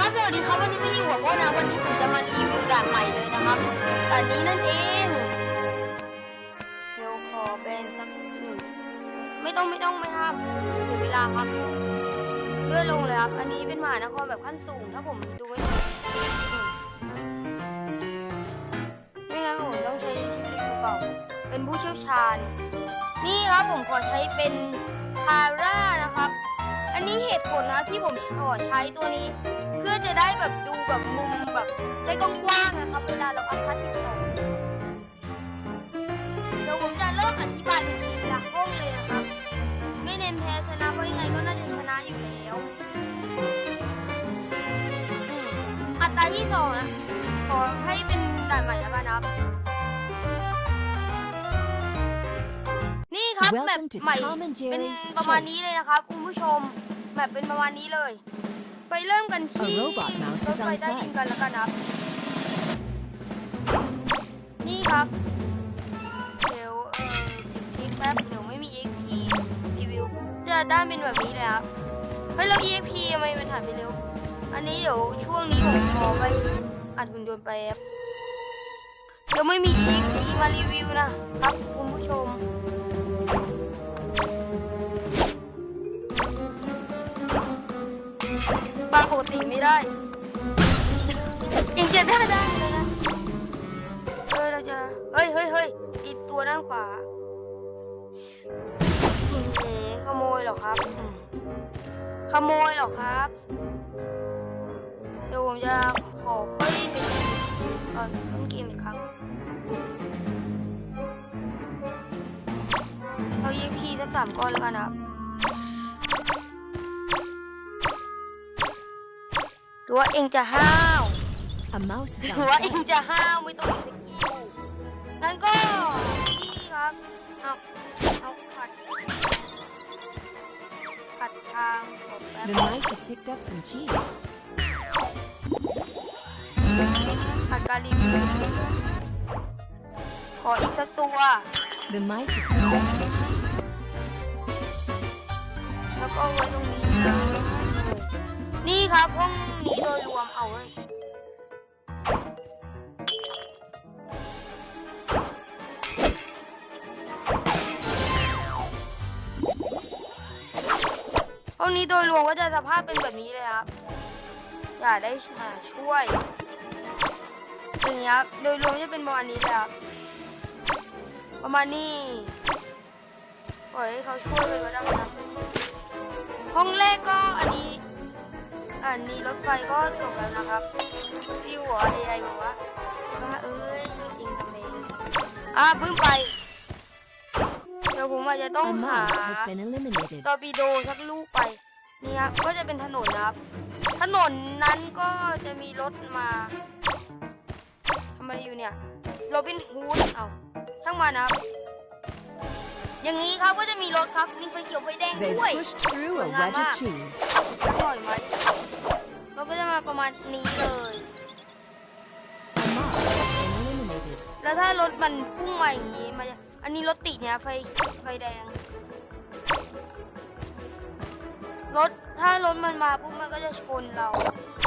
ครับ สวัสดีครับ วันนี้ไม่ยู่หัวข้อนะ วันนี้ผมจะมารีวิวด่านใหม่เลยนะครับด่านนี้นั่นเองเดี๋ยวขอเป็นสักหนึ่งไม่ต้องไม่ต้องไม่ห้ามเสียเวลาครับเลื่อนลงเลยครับ อันนี้เป็นหมานครแบบขั้นสูง ถ้าผมดูไม่ถูกไม่งั้นผมต้องใช้ชื่อรีวิวเก่าเป็นผู้เชี่ยวชาญ นี่ครับผมขอใช้เป็นคาร่านะครับ เหตุผลนะที่ผมขอใช้ตัวนี้ เพื่อจะได้แบบดูแบบมุมแบบได้กว้างๆนะครับเวลาเราอัพคัดสิบสองเดี๋ยวผมจะเริ่มอธิบายเป็นทีละห้องเลยนะครับ ไม่เน้นแพ้ชนะเพราะยังไงก็น่าจะชนะอยู่แล้วอืมอัตราที่สองนะขอให้เป็นด่านใหม่แล้วกันนะครับนี่ครับแมป Welcome to ใหม่ Tom and เป็น Jerry ประมาณ Chase. นี้เลยนะครับคุณผู้ชม แบบเป็นประมาณนี้เลย ไปเริ่มกันที่ A robot mouse รถ is ไฟ on ใต้ดิน site. กันแล้วกันครับ นี่ครับ เดี๋ยวเอ่อคลิกแป๊บเดี๋ยวไม่มี XP รีวิวจะด้านเป็นแบบนี้เลยครับเฮ้ยแล้ว EXP ทำไมมันถ่ายไปเร็ว อันนี้เดี๋ยวช่วงนี้ผมขอไปอัดหุ่นยนต์ไปแป๊บเดี๋ยวไม่มี EXP มารีวิวนะครับคุณผู้ชม บาปกติไม่ได้ยังจะได้ได้เลยนะเฮ้ยเราจะเฮ้ยเฮ้ยเฮ้ยติดตัวด้านขวาขโมยเหรอครับ ขโมยเหรอครับ เดี๋ยวผมจะขอค่อยไปตอนต้นเกมอีกครั้งเอา EP สักสามก้อนแล้วกันนะครับ รือว่าเองจะห้าว A mouse ห is รือว่า on เอง site. จะห้าวไม่ต้องมีสกิลงั้นก็นี่ครับเอาเอาขัดขัดทางขอแป๊บ The mice have picked up some cheese. ขัดการรีวิวขออีกสักตัว The mice have picked up some cheese. แล้วก็เอาไว้ตรงนี้เลย นี่ครับห้องนี้โดยรวมเอาไว้ยห้องนี้โดยรวมก็จะสภาพเป็นแบบนี้เลยครับ อย่าได้หาช่วยอย่างนี้ครับ โดยรวมจะเป็นประมาณนี้เลยครับ ประมาณนี้ปล่อยให้เขาช่วยไปก็ได้ครับห้องแรกก็อันนี้ อันนี้รถไฟก็จบแล้วนะครับที่หัวเอไอบอกว่าว่าเอ้ยจริงทำเองอะบึ้มไป เดี๋ยวผมอาจจะต้อง A หา mouse has been eliminated. ตอร์ปิโดสักลูกไปนี่ครับก็จะเป็นถนนนะครับ ถนนนั้นก็จะมีรถมาทำไมอยู่เนี่ยโรบินฮูดเอาช่างมันนะครับ อย่างนี้ครับก็จะมีรถครับ มีไฟเขียวไฟแดง They've ด้วย pushed through a Good wedge mama. of cheese. สักหน่อยไหมเราก็จะมาประมาณนี้เลย A mouse has been eliminated. แล้วถ้ารถมันพุ่งมาอย่างนี้มันจะอันนี้รถติดเนี่ยไฟไฟแดง รถถ้ารถมันมาปุ๊บมันก็จะชนเรา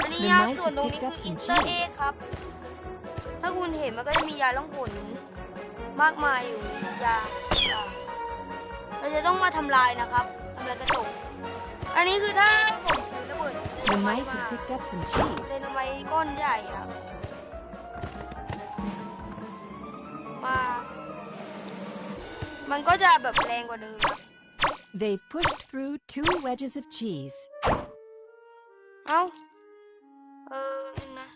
อันนี้ The ครับ mice ส่วนตรงนี้ picked คือ up อิน some เตอร์เอ็ก cheese. ครับ ถ้าคุณเห็นมันก็จะมียาล่องหนมากมายอยู่ยาอ่า เราจะต้องมาทำลายนะครับทำลายกระจกอันนี้คือถ้าผมถือระเบิด The mice have picked up some เซ cheese. นไมก้อนใหญ่ครับ มา มันก็จะแบบแรงกว่าเดิมครับ They've pushed through two wedges of cheese. เอ้า เออนึงนะ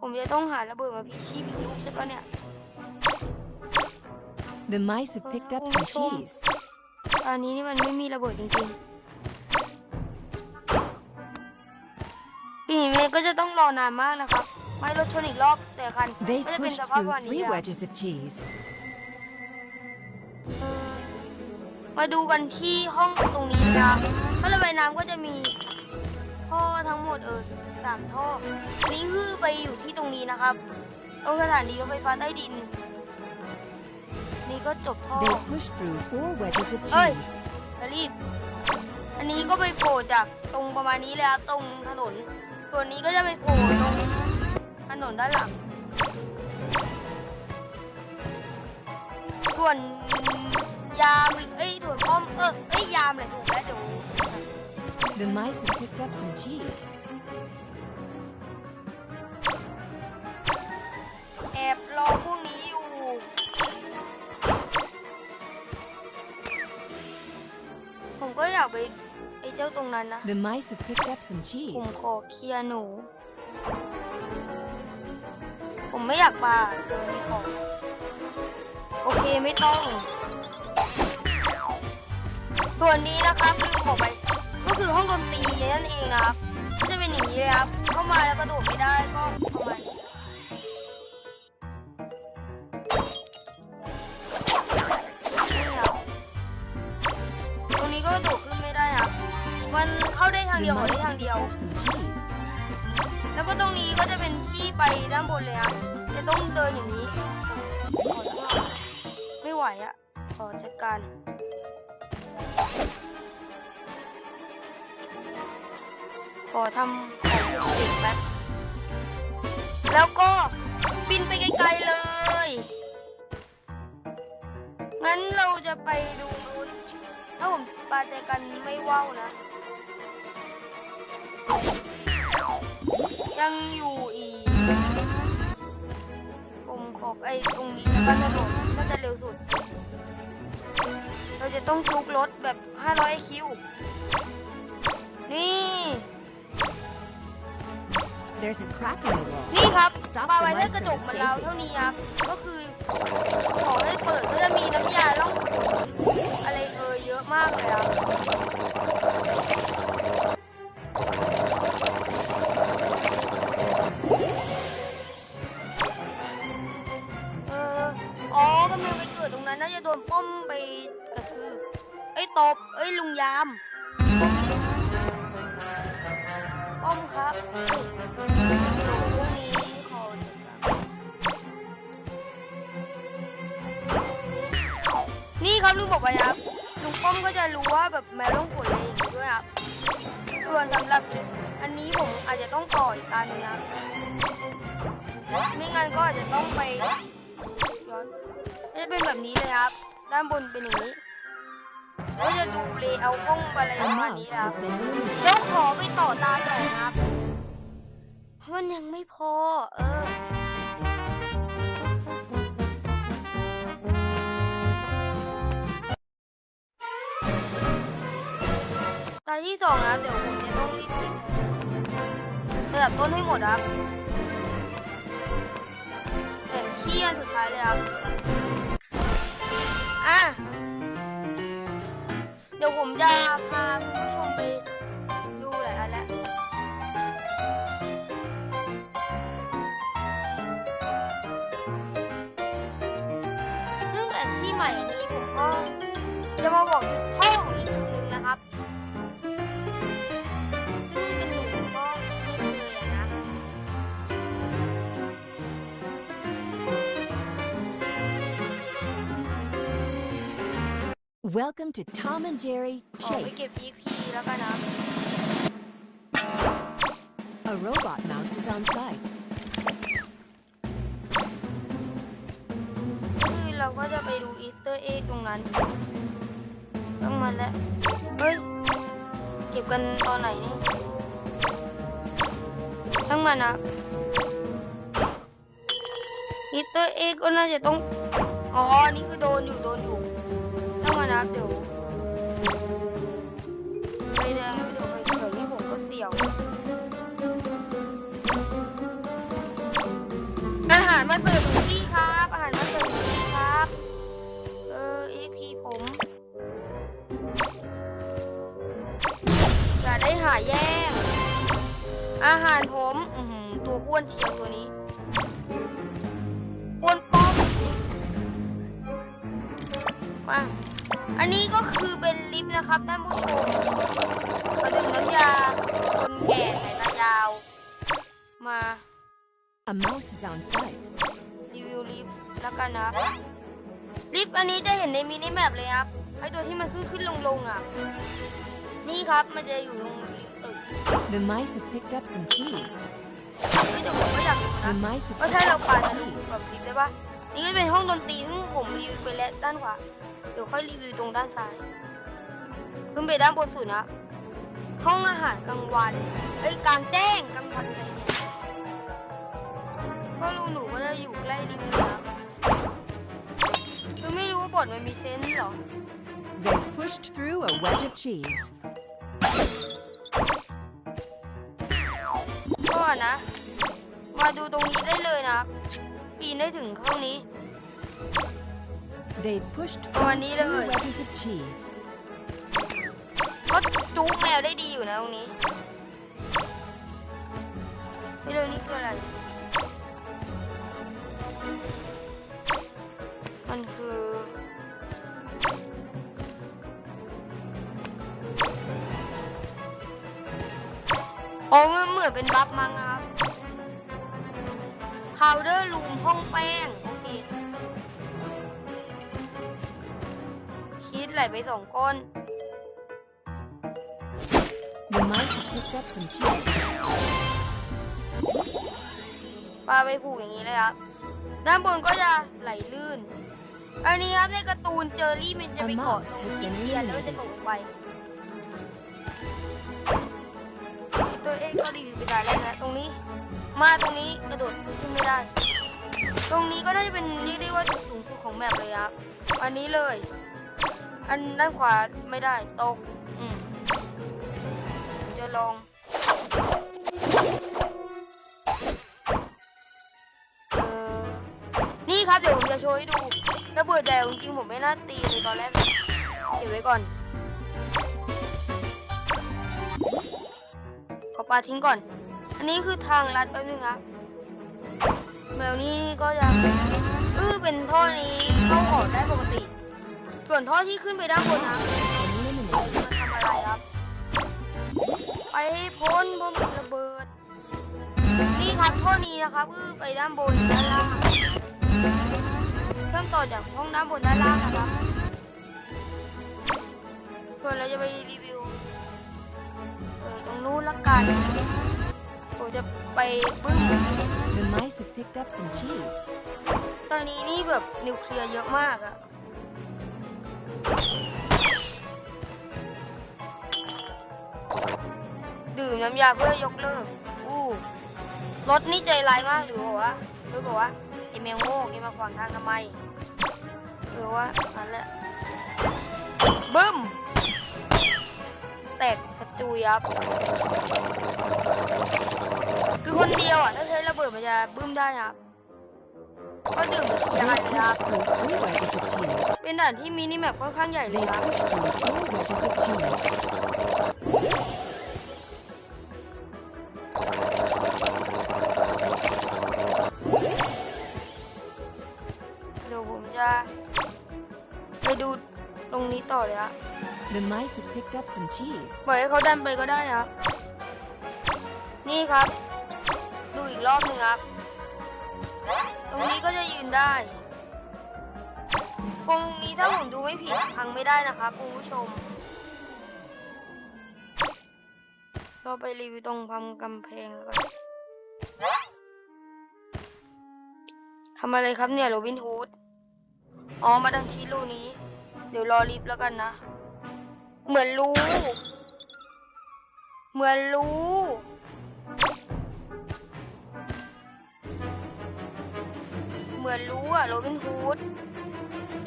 ผมจะต้องหาระเบิดมาพีชีพอีกลูกใช่ปะเนี่ย The mice have picked up some cheese. ตอนนี้นี่มันไม่มีระเบิดจริงๆอีกเมก็จะต้องรอนานมากนะครับ ไม่รถชนอีกรอบแต่คัน They've ก็จะเป็น pushed สภาพ through วันนี้ three อะ wedges of cheese. เออมาดูกันที่ห้องตรงนี้นะถ้าระบายน้ำก็จะมีท่อทั้งหมดเออสามท่ออันนี้คือไปอยู่ที่ตรงนี้นะครับตรงสถานีรถไฟฟ้าใต้ดินนี่ ก็จบท่อ They've pushed through four wedges of Oi. cheese. จะรีบ อันนี้ก็ไปโผล่จากตรงประมาณนี้เลยครับตรงถนน ส่วนนี้ก็จะไปโผล่ตรงถนนด้านหลัง ส่วนยามเอ้ยส่วนป้อมเออเอ้ยยามแหละถูกแล้วเดี๋ยว The mice have picked up some cheese. ากไปไอ้เจ้าตรงนั้นนะ The mice have picked up some ผม cheese. ขอเคลียร์หนู ผมไม่อยากปาเดินไม่ออกโอเคไม่ต้อง ส่วนนี้นะครับลืมบอกไป อทำของเด็กแป๊บแล้วก็บินไปไกลๆเลย งั้นเราจะไปดูนู้นถ้าผมปาใจกันไม่ว่าวนะ ยังอยู่อีก ผมขอไอ้ตรงนี้แล้วกันถนนน่าจะเร็วสุด เราจะต้องทุกรถแบบ 500 คิว นี่ There's a crack in the wall. นี่ครับ Stop ปา the ไว้ถ้า mice กระจ from กมันร้าว escaping. เท่านี้ครับ ก็คือขอให้เปิดก็จะมีน้ำยาล่องหนอะไรเอ่ยเยอะมากเลยครับเอออ๋อกำลังไปเกิดตรงนั้นน่าจะโดนป้อมไปกระทืบเอ้ยตบเอ้ยลุงยาม นี่ครับลุงบอกไว้ครับลุงป้อมก็จะรู้ว่าแบบแมวต้องผลอะไรอย่างนี้ด้วยครับ ส่วนสำหรับอันนี้ผมอาจจะต้องต่ออีกอันหนึงนะครับไม่งั้นก็อาจจะต้องไปย้อนจะเป็นแบบนี้เลยครับ ด้านบนเป็นอย่างนี้ก็จะดูเลเอร์ห้องอะไรประมาณนี้ครับเดี๋ยวขอไปต่อตาต่อนะครับ ราะมันยังไม่พอ เออตาที่สองนะครับ เดี๋ยวผมจะต้องรีบเก็บระดับต้นให้หมดครับแผนที่อันสุดท้ายเลยครับ อะ เดี๋ยวผมจะ Welcome to Tom and Jerry ขอไปเก็บ Chase. EXP แล้วกันนะ A robot mouse is on site. คือเราก็จะไปดูอีสเตอร์เอ็กตรงนั้น ต้องมาแล้ว เฮ้ย เก็บกันตอนไหนนี่ทั้งมันอะอีสเตอร์เอ็กก็น่าจะต้อง อ๋ออันนี่คือโดนอยู่โดน มาเสิร์ฟถึงที่ครับ อาหารมาเสิร์ฟถึงที่ครับ เออ EP ผมอย่าได้หาแย่ง อาหารผมอืตัวอ้วนเชียวตัวนี้อ้วนป้อมมาอันนี้ก็คือเป็นลิฟต์นะครับท่านผู้ชมมาดื่มน้ำยาคนแก่สายตายาว มา A mouse is on site. รีวิวลิฟต์แล้วกันนะลิฟต์อันนี้จะเห็นในมินิแมปเลยครับไอตัวที่มันขึ้นขึ้นลงลงๆอะ นี่ครับมันจะอยู่ตรงลิฟต์ตึก The mice have picked up some cheese. เฮ้ยแต่ผมก็อยากรู้นะ The mice have ก็ picked ถ้าเรา up ปา some ทะลุ cheese. กับลิฟต์ได้ปะนี่ก็เป็นห้องดนตรีซึ่งผมรีวิวไปแล้วด้านขวา เดี๋ยวค่อยรีวิวตรงด้านซ้าย ขึ้นไปด้านบนสุดนะ ห้องอาหารกลางวัน เอ้ยกลางแจ้งกลางวันอะไรเนี่ยก็รู้หนูก็จะอยู่ใกล้ลิฟต์นะครับ คือไม่รู้ว่าบทมันมีเซนส์เหรอ They've pushed through a wedge of cheese. ก็นะ มาดูตรงนี้ได้เลยนะครับ ปีนได้ถึงห้องนี้ They've pushed Oh, through I need two a- wedges of cheese. ก็จู๊แมวได้ดีอยู่นะตรงนี้ไม่รู้นี่คืออะไร โอ้มันเหมือนเป็นบัฟมั้งครับพาวเดอร์รูมห้องแป้ง โอเคคิดไหลไปสองก้น The mice have picked up some cheese. ปลาไปผูกอย่างนี้เลยครับ ด้านบนก็จะไหลลื่น อันนี้ครับในการ์ตูนเจอรี่มันจะไปเกาะ A mouse has ที่ been เทียนแล้วมันจะ eliminated. ตกลงไป ก็รีวิวไปได้แล้วนะตรงนี้ มาตรงนี้กระโดดขึ้นไม่ได้ ตรงนี้ก็น่าจะเป็นเรียกได้ว่าจุดสูงสุดของแมปเลยครับ อันนี้เลย อันด้านขวาไม่ได้ตก อืมจะลองออนี่ครับเดี๋ยวผมจะโชว์ให้ดูระเบิดแดงจริงๆผมไม่น่าตีเลยตอนแรกเก็บไว้ก่อน ขอปาทิ้งก่อน อันนี้คือทางลัดแป๊บนึงครับแมวนี้ก็จะเออเป็นท่อนี้เข้าออกได้ปกติ ส่วนท่อที่ขึ้นไปด้านบนนะมันทำอะไรครับ ไปให้พ้นบนระเบิด นี่ครับท่อนี้นะครับคือไปด้านบนด้านล่างเชื่อมต่อจากห้องด้านบนด้านล่างนะครับส่วนเราจะไปรีวิว นู้นละกัน ผมจะไปบึ้ม The mice have picked up some cheese. ตอนนี้นี่แบบนิวเคลียร์เยอะมากอะดื่มน้ำยาเพื่อยกเลิก อู้รถนี่ใจร้ายมากหรือบอกว่าหรือบอกว่าไอแมวโง่แกมาขวางทางทำไมหรือว่าอันแหละบึ้ม แตกกระ จุยครับ คือคนเดียวอะ ถ้าใช้ระเบิดมันจะบึ้มได้ครับก็ดื่มยาเลยครับ เป็นด่านที่มินิแมปค่อนข้างใหญ่เลยครับเดี๋ยวผมจะไปดูตรงนี้ต่อเลยครับ The mice have picked up some cheese. ปล่อยให้เขาดันไปก็ได้ครับ นี่ครับ ดูอีกรอบหนึ่งครับ ตรงนี้ก็จะยืนได้ตรงนี้ถ้าผมดูไม่ผิดพังไม่ได้นะครับคุณผู้ชม เราไปรีวิวตรงความกำแพงแล้วกันทำอะไรครับเนี่ยโรบินฮูด อ๋อ มาดังชี้รูนี้ เดี๋ยวรอลิฟแล้วกันนะ เหมือนรู้ เหมือนรู้ เหมือนรู้อะโรบินฮูด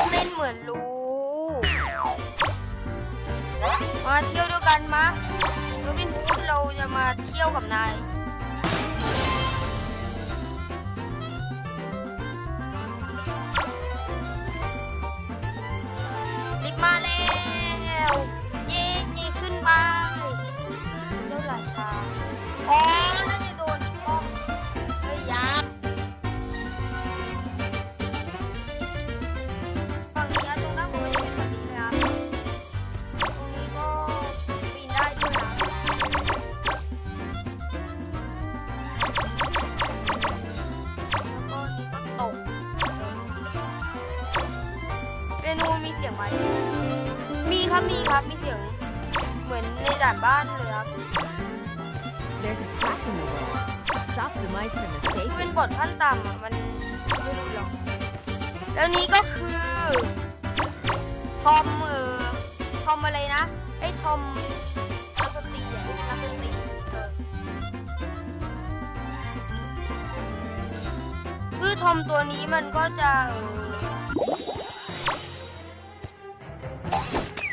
เล่นเหมือนรู้มาเที่ยวด้วยกันมะโรบินฮูดเราจะมาเที่ยวกับนาย คือเป็น escaping. บทขั้นต่ำอะมันไม่รู้หรอก แล้วนี้ก็คือทอมเออทอมอะไรนะ ไอ้ทอมนักดนตรีอะนักดนตรีเออคือทอมตัวนี้มันก็จะเออ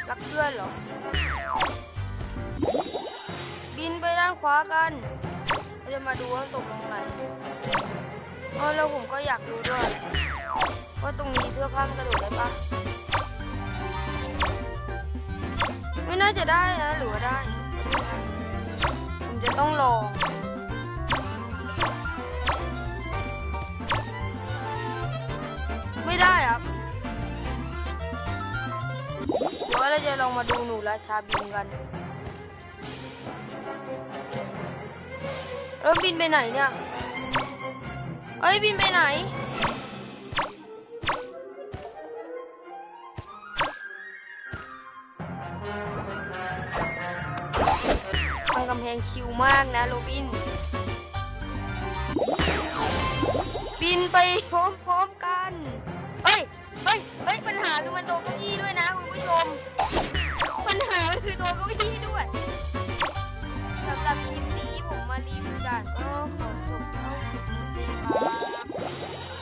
รักเพื่อนเหรอ บินไปด้านขวากัน เราจะมาดูว่าตกลงไหน อ๋อแล้วผมก็อยากรู้ด้วยว่าตรงนี้เสื้อผ้ามันกระโดดได้ปะไม่น่าจะได้นะหรือว่าได้ ผมจะต้องลองไม่ได้ครับเดี๋ยวเราจะลองมาดูหนูราชาบินกันแล้วบินไปไหนเนี่ย เอ้ยบินไปไหน ทางกำแพงชิวมากนะโรบิน บินไปพร้อมๆกันเฮ้ยเฮ้ยเฮ้ยปัญหาคือมันตัวเก้าอี้ด้วยนะคุณผู้ชม ปัญหาคือตัวเก้าอี้ด้วยสำหรับคลิปนี้ผม รีบกันโอ้ฝนตกต้องรีบา